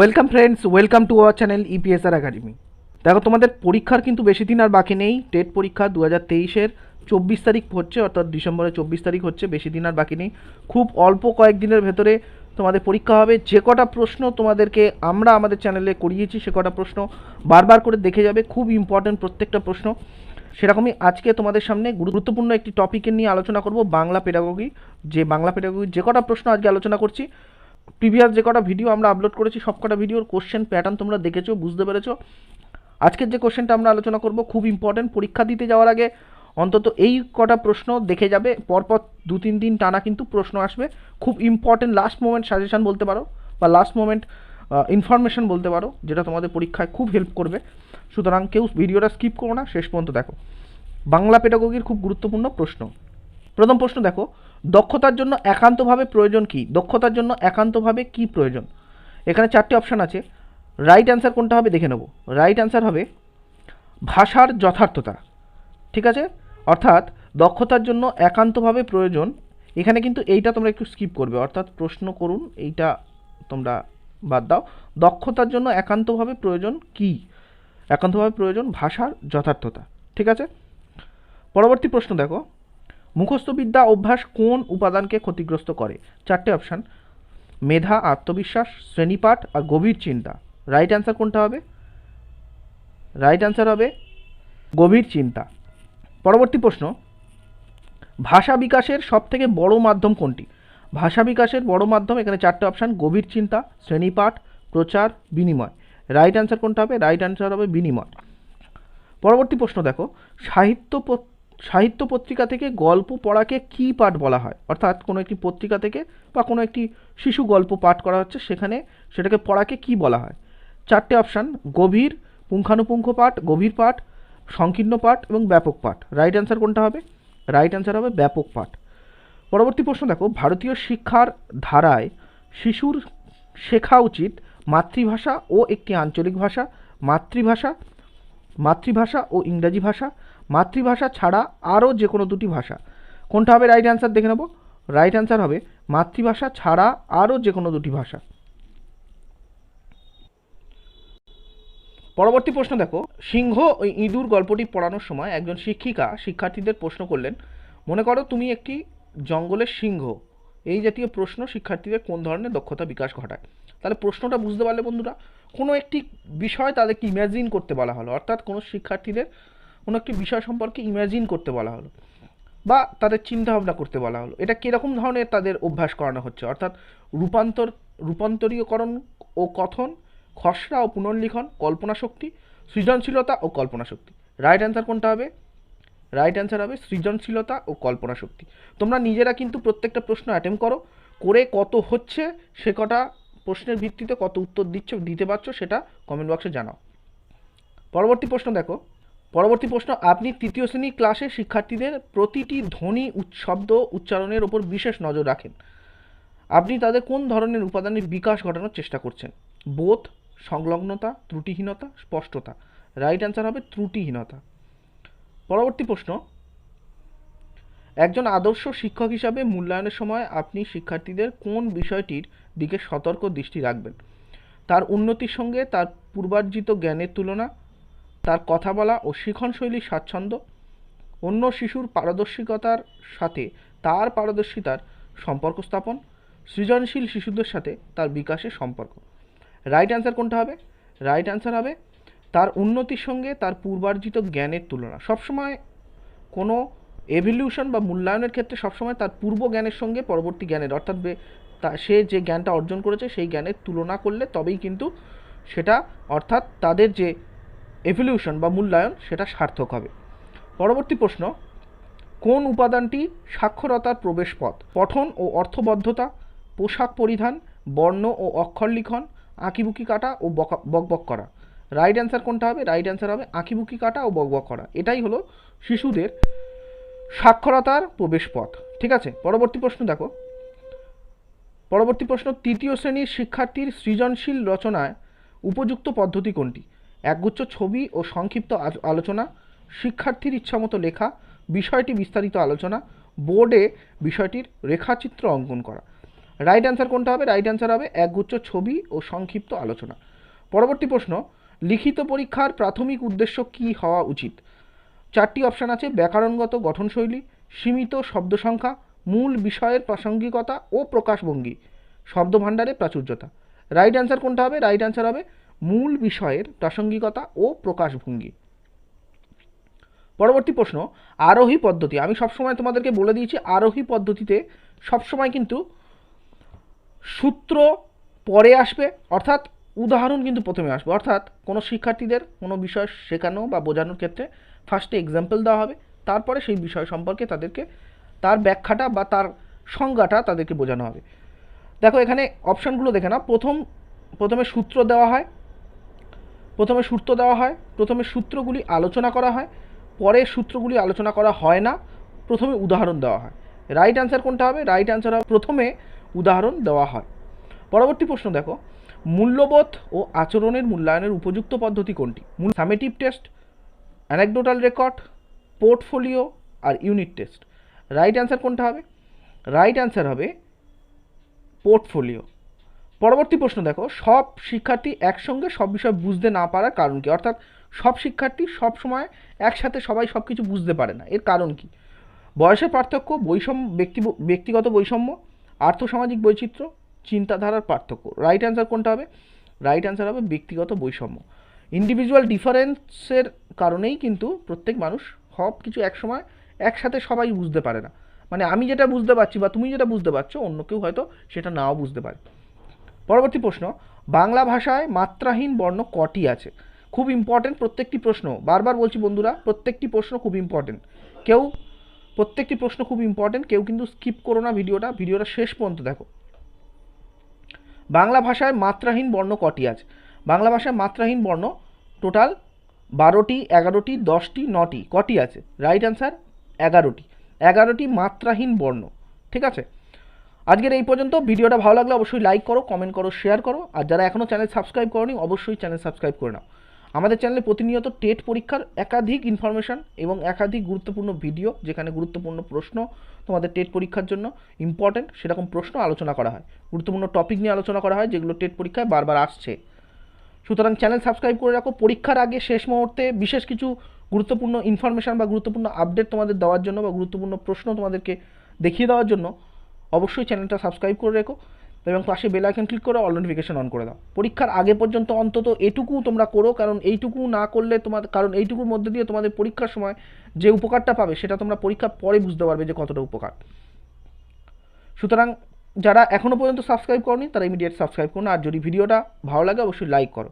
Welcome friends welcome to our channel EPSR academy দেখো, তোমাদের পরীক্ষার কিন্তু বেশি দিন আর বাকি নেই। টেট পরীক্ষা দু হাজার তেইশের চব্বিশ তারিখ হচ্ছে, অর্থাৎ ডিসেম্বরের চব্বিশ তারিখ হচ্ছে, বেশি দিন আর বাকি নেই। খুব অল্প কয়েকদিনের ভেতরে তোমাদের পরীক্ষা হবে। যে কটা প্রশ্ন তোমাদেরকে আমরা আমাদের চ্যানেলে করিয়েছি, সে কটা প্রশ্ন বারবার করে দেখে যাবে। খুব ইম্পর্ট্যান্ট প্রত্যেকটা প্রশ্ন। সেরকমই আজকে তোমাদের সামনে গুরুত্বপূর্ণ একটি টপিকের নিয়ে আলোচনা করব, বাংলা পেডাগোগি যে বাংলা পেডাগোগি যে কটা প্রশ্ন আজকে আলোচনা করছি প্রিভিয়াস যে কটা ভিডিও আমরা আপলোড করেছি, সব কটা ভিডিওর কোশ্চেন প্যাটার্ন তোমরা দেখেছ, বুঝতে পেরেছ। আজকের যে কোশ্চেনটা আমরা আলোচনা করব, খুব ইম্পর্ট্যান্ট পরীক্ষা দিতে যাওয়ার আগে অন্তত এই কটা প্রশ্ন দেখে যাবে, পরপর দু, তিন দিন টানা কিন্তু প্রশ্ন আসবে। খুব ইম্পর্ট্যান্ট লাস্ট মোমেন্ট সাজেশন বলতে পারো, বা লাস্ট মোমেন্ট ইনফরমেশন বলতে পারো, যেটা তোমাদের পরীক্ষায় খুব হেল্প করবে। সুতরাং কেউ ভিডিওটা স্কিপ করো না, শেষ পর্যন্ত দেখো। বাংলা পেডাগোগির খুব গুরুত্বপূর্ণ প্রশ্ন। প্রথম প্রশ্ন দেখো দক্ষতার জন্য একান্তভাবে প্রয়োজন কি? দক্ষতার জন্য একান্তভাবে কি প্রয়োজন? এখানে চারটি অপশান আছে। রাইট অ্যান্সার কোনটা হবে দেখে নেব। রাইট অ্যান্সার হবে ভাষার যথার্থতা। ঠিক আছে? অর্থাৎ দক্ষতার জন্য একান্তভাবে প্রয়োজন। এখানে কিন্তু এইটা তোমরা একটু স্কিপ করবে। অর্থাৎ প্রশ্ন করুন, এইটা তোমরা বাদ দাও। দক্ষতার জন্য একান্তভাবে প্রয়োজন কি? একান্তভাবে প্রয়োজন ভাষার যথার্থতা। ঠিক আছে? পরবর্তী প্রশ্ন দেখো। মুখস্থ বিদ্যা অভ্যাস কোন উপাদানকে ক্ষতিগ্রস্ত করে? চারটে অপশান মেধা, আত্মবিশ্বাস, শ্রেণীপাঠ আর গভীর চিন্তা। রাইট অ্যান্সার কোনটা হবে? রাইট অ্যান্সার হবে গভীর চিন্তা। পরবর্তী প্রশ্ন, ভাষা বিকাশের সবথেকে বড় মাধ্যম কোনটি? ভাষা বিকাশের বড় মাধ্যম, এখানে চারটে অপশান গভীর চিন্তা, শ্রেণীপাঠ, প্রচার, বিনিময়। রাইট অ্যান্সার কোনটা হবে? রাইট অ্যান্সার হবে বিনিময়। পরবর্তী প্রশ্ন দেখো, সাহিত্য সাহিত্য পত্রিকা থেকে গল্প পড়াকে কী পাঠ বলা হয়? অর্থাৎ কোনো একটি পত্রিকা থেকে বা কোনো একটি শিশু গল্প পাঠ করা হচ্ছে, সেখানে সেটাকে পড়াকে কী বলা হয়? চারটে অপশান, গভীর, পুঙ্খানুপুঙ্খ পাঠ, গভীর পাঠ, সংকীর্ণ পাঠ এবং ব্যাপক পাঠ। রাইট অ্যান্সার কোনটা হবে? রাইট অ্যান্সার হবে ব্যাপক পাঠ। পরবর্তী প্রশ্ন দেখো, ভারতীয় শিক্ষার ধারায় শিশুর শেখা উচিত মাতৃভাষা ও একটি আঞ্চলিক ভাষা, মাতৃভাষা মাতৃভাষা ও ইংরাজি ভাষা। মাতৃভাষা ছাড়া আরও যে কোনো দুটি ভাষা। কোনটা হবে রাইট অ্যান্সার দেখে নেব। রাইট অ্যান্সার হবে মাতৃভাষা ছাড়া আরও যে কোনো দুটি ভাষা। পরবর্তী প্রশ্ন দেখো। সিংহ ইঁদুর গল্পটি পড়ানোর সময় একজন শিক্ষিকা শিক্ষার্থীদের প্রশ্ন করলেন, মনে করো তুমি একটি জঙ্গলের সিংহ। এই জাতীয় প্রশ্ন শিক্ষার্থীদের কোন ধরনের দক্ষতা বিকাশ ঘটায়? তাহলে প্রশ্নটা বুঝতে পারলে বন্ধুরা, কোনো একটি বিষয় তাদেরকে ইমাজিন করতে বলা হলো। অর্থাৎ কোনো শিক্ষার্থীদের কোনো একটি বিষয় সম্পর্কে ইমাজিন করতে বলা হলো বা তাদের চিন্তা ভাবনা করতে বলা হলো। এটা কীরকম ধরনের তাদের অভ্যাস করানো হচ্ছে? অর্থাৎ রূপান্তর, রূপান্তরীয়করণ ও কথন, খসড়া ও পুনর্লিখন কল্পনা শক্তি সৃজনশীলতা ও কল্পনা শক্তি রাইট অ্যান্সার কোনটা হবে? রাইট অ্যান্সার হবে সৃজনশীলতা ও কল্পনা শক্তি তোমরা নিজেরা কিন্তু প্রত্যেকটা প্রশ্ন অ্যাটেম্প করো, করে কত হচ্ছে সে কটা প্রশ্নের ভিত্তিতে কত উত্তর দিচ্ছ, দিতে পারছ সেটা কমেন্ট বক্সে জানাও। পরবর্তী প্রশ্ন দেখো। পরবর্তী প্রশ্ন, আপনি তৃতীয় শ্রেণি ক্লাসে শিক্ষার্থীদের প্রতিটি ধ্বনি শব্দ উচ্চারণের ওপর বিশেষ নজর রাখেন। আপনি তাদের কোন ধরনের উপাদানের বিকাশ ঘটানোর চেষ্টা করছেন? বোধ, সংলগ্নতা, ত্রুটিহীনতা, স্পষ্টতা। রাইট অ্যান্সার হবে ত্রুটিহীনতা। পরবর্তী প্রশ্ন, একজন আদর্শ শিক্ষক হিসাবে মূল্যায়নের সময় আপনি শিক্ষার্থীদের কোন বিষয়টির দিকে সতর্ক দৃষ্টি রাখবেন? তার উন্নতির সঙ্গে তার পূর্বার্জিত জ্ঞানের তুলনা তার কথা বলা ও শিখনশৈলীর স্বাচ্ছন্দ্য। অন্য শিশুর পারদর্শিকতার সাথে তার পারদর্শিতার সম্পর্ক স্থাপন। সৃজনশীল শিশুদের সাথে তার বিকাশের সম্পর্ক। রাইট অ্যান্সার কোনটা হবে? রাইট অ্যান্সার হবে, তার উন্নতির সঙ্গে তার পূর্বার্জিত জ্ঞানের তুলনা। সবসময় কোনো এভলিউশন বা মূল্যায়নের ক্ষেত্রে সবসময় তার পূর্ব জ্ঞানের সঙ্গে পরবর্তী জ্ঞানের, অর্থাৎ সে যে জ্ঞানটা অর্জন করেছে সেই জ্ঞানের তুলনা করলে তবেই কিন্তু সেটা, অর্থাৎ তাদের যে এভলিউশন বা মূল্যায়ন সেটা সার্থক হবে। পরবর্তী প্রশ্ন, কোন উপাদানটি সাক্ষরতার প্রবেশপথ? পঠন ও অর্থবদ্ধতা, পোশাক পরিধান, বর্ণ ও অক্ষর লিখন, আঁকিবুকি কাটা ও বকা, বকবক করা। রাইট অ্যান্সার কোনটা হবে? রাইট অ্যান্সার হবে আঁকিবুকি কাটা ও বকবক করা। এটাই হলো শিশুদের সাক্ষরতার প্রবেশপথ। ঠিক আছে? পরবর্তী প্রশ্ন দেখো। পরবর্তী প্রশ্ন, তৃতীয় শ্রেণির শিক্ষার্থীর সৃজনশীল রচনায় উপযুক্ত পদ্ধতি কোনটি? একগুচ্ছ ছবি ও সংক্ষিপ্ত আলোচনা, শিক্ষার্থীর ইচ্ছামতো লেখা, বিষয়টি বিস্তারিত আলোচনা, বোর্ডে বিষয়টির রেখাচিত্র অঙ্কন করা। রাইট অ্যান্সার কোনটা হবে? রাইট অ্যান্সার হবে একগুচ্ছ ছবি ও সংক্ষিপ্ত আলোচনা। পরবর্তী প্রশ্ন, লিখিত পরীক্ষার প্রাথমিক উদ্দেশ্য কী হওয়া উচিত? চারটি অপশান আছে, ব্যাকরণগত গঠনশৈলী, সীমিত শব্দ সংখ্যা, মূল বিষয়ের প্রাসঙ্গিকতা ও প্রকাশভঙ্গি, শব্দভাণ্ডারে প্রাচুর্যতা। রাইট অ্যান্সার কোনটা হবে? রাইট অ্যান্সার হবে মূল বিষয়ের প্রাসঙ্গিকতা ও প্রকাশভঙ্গি। পরবর্তী প্রশ্ন, আরোহী পদ্ধতি। আমি সবসময় তোমাদেরকে বলে দিয়েছি, আরোহী পদ্ধতিতে সবসময় কিন্তু সূত্র পরে আসবে, অর্থাৎ উদাহরণ কিন্তু প্রথমে আসবে। অর্থাৎ কোনো শিক্ষার্থীদের কোনো বিষয় শেখানো বা বোঝানোর ক্ষেত্রে ফার্স্টে এক্সাম্পল দেওয়া হবে, তারপরে সেই বিষয় সম্পর্কে তাদেরকে, তার ব্যাখ্যাটা বা তার সংজ্ঞাটা তাদেরকে বোঝানো হবে। দেখো, এখানে অপশানগুলো দেখে না প্রথম, প্রথমে সূত্র দেওয়া হয় প্রথমে সূত্র দেওয়া হয়, প্রথমে সূত্রগুলি আলোচনা করা হয়, পরে সূত্রগুলি আলোচনা করা হয় না, প্রথমে উদাহরণ দেওয়া হয়। রাইট অ্যান্সার কোনটা হবে? রাইট অ্যান্সার হবে প্রথমে উদাহরণ দেওয়া হয়। পরবর্তী প্রশ্ন দেখো, মূল্যবোধ ও আচরণের মূল্যায়নের উপযুক্ত পদ্ধতি কোনটি? মূল summative test anecdotal record portfolio আর ইউনিট টেস্ট রাইট অ্যান্সার কোনটা হবে? রাইট অ্যান্সার হবে পোর্টফোলিও পরবর্তী প্রশ্ন দেখো, সব শিক্ষার্থী একসঙ্গে সব বিষয় বুঝতে না পারার কারণ কি? অর্থাৎ সব শিক্ষার্থী সব সময় একসাথে সবাই সব কিছু বুঝতে পারে না। এর কারণ কি? বয়সের পার্থক্য, বৈষম্য, ব্যক্তি, ব্যক্তিগত বৈষম্য, আর্থসামাজিক বৈচিত্র্য, চিন্তাধারার পার্থক্য। রাইট অ্যান্সার কোনটা হবে? রাইট অ্যান্সার হবে ব্যক্তিগত বৈষম্য। ইন্ডিভিজুয়াল ডিফারেন্সের কারণেই কিন্তু প্রত্যেক মানুষ সব কিছু একসময় একসাথে সবাই বুঝতে পারে না। মানে আমি যেটা বুঝতে পারছি বা তুমি যেটা বুঝতে পারছ, অন্য কেউ হয়তো সেটা নাও বুঝতে পারে। পরবর্তী প্রশ্ন, বাংলা ভাষায় মাত্রাহীন বর্ণ কটি আছে? খুব ইম্পর্টেন্ট প্রত্যেকটি প্রশ্ন। বারবার বলছি বন্ধুরা, প্রত্যেকটি প্রশ্ন খুব ইম্পর্টেন্ট কেউ, প্রত্যেকটি প্রশ্ন খুব ইম্পর্টেন্ট কেউ কিন্তু স্কিপ করো না ভিডিওটা। ভিডিওটা শেষ পর্যন্ত দেখো। বাংলা ভাষায় মাত্রাহীন বর্ণ কটি আছে? বাংলা ভাষায় মাত্রাহীন বর্ণ টোটাল বারোটি, এগারোটি, দশটি, নটি। কটি আছে? রাইট অ্যান্সার এগারোটি। এগারোটি মাত্রাহীন বর্ণ। ঠিক আছে? আজকের এই পর্যন্ত। ভিডিওটা ভালো লাগলে অবশ্যই লাইক করো কমেন্ট করো শেয়ার করো। আর যারা এখনও চ্যানেল সাবস্ক্রাইব করনি, অবশ্যই চ্যানেল সাবস্ক্রাইব করে নাও। আমাদের চ্যানেলে প্রতিনিয়ত টেট পরীক্ষার একাধিক ইনফরমেশান এবং একাধিক গুরুত্বপূর্ণ ভিডিও যেখানে গুরুত্বপূর্ণ প্রশ্ন তোমাদের টেট পরীক্ষার জন্য ইম্পর্ট্যান্ট সেরকম প্রশ্ন আলোচনা করা হয়। গুরুত্বপূর্ণ টপিক নিয়ে আলোচনা করা হয়, যেগুলো টেট পরীক্ষায় বারবার আসছে। সুতরাং চ্যানেল সাবস্ক্রাইব করে রাখো। পরীক্ষার আগে শেষ মুহূর্তে বিশেষ কিছু গুরুত্বপূর্ণ ইনফরমেশান বা গুরুত্বপূর্ণ আপডেট তোমাদের দেওয়ার জন্য বা গুরুত্বপূর্ণ প্রশ্ন তোমাদেরকে দেখিয়ে দেওয়ার জন্য অবশ্যই চ্যানেলটা সাবস্ক্রাইব করে রেখো এবং পাশে বেল আইকন ক্লিক করে অল নোটিফিকেশন অন করে দাও। পরীক্ষার আগে পর্যন্ত অন্তত এটুকু তোমরা করো, কারণ এইটুকু না করলে তোমার, কারণ এইটুকুর মধ্যে দিয়ে তোমাদের পরীক্ষার সময় যে উপকারটা পাবে সেটা তোমরা পরীক্ষার পরে বুঝতে পারবে যে কতটা উপকার। সুতরাং যারা এখনও পর্যন্ত সাবস্ক্রাইব করনি, তারা ইমিডিয়েট সাবস্ক্রাইব করুন, আর যদি ভিডিওটা ভালো লাগে, অবশ্যই লাইক করো।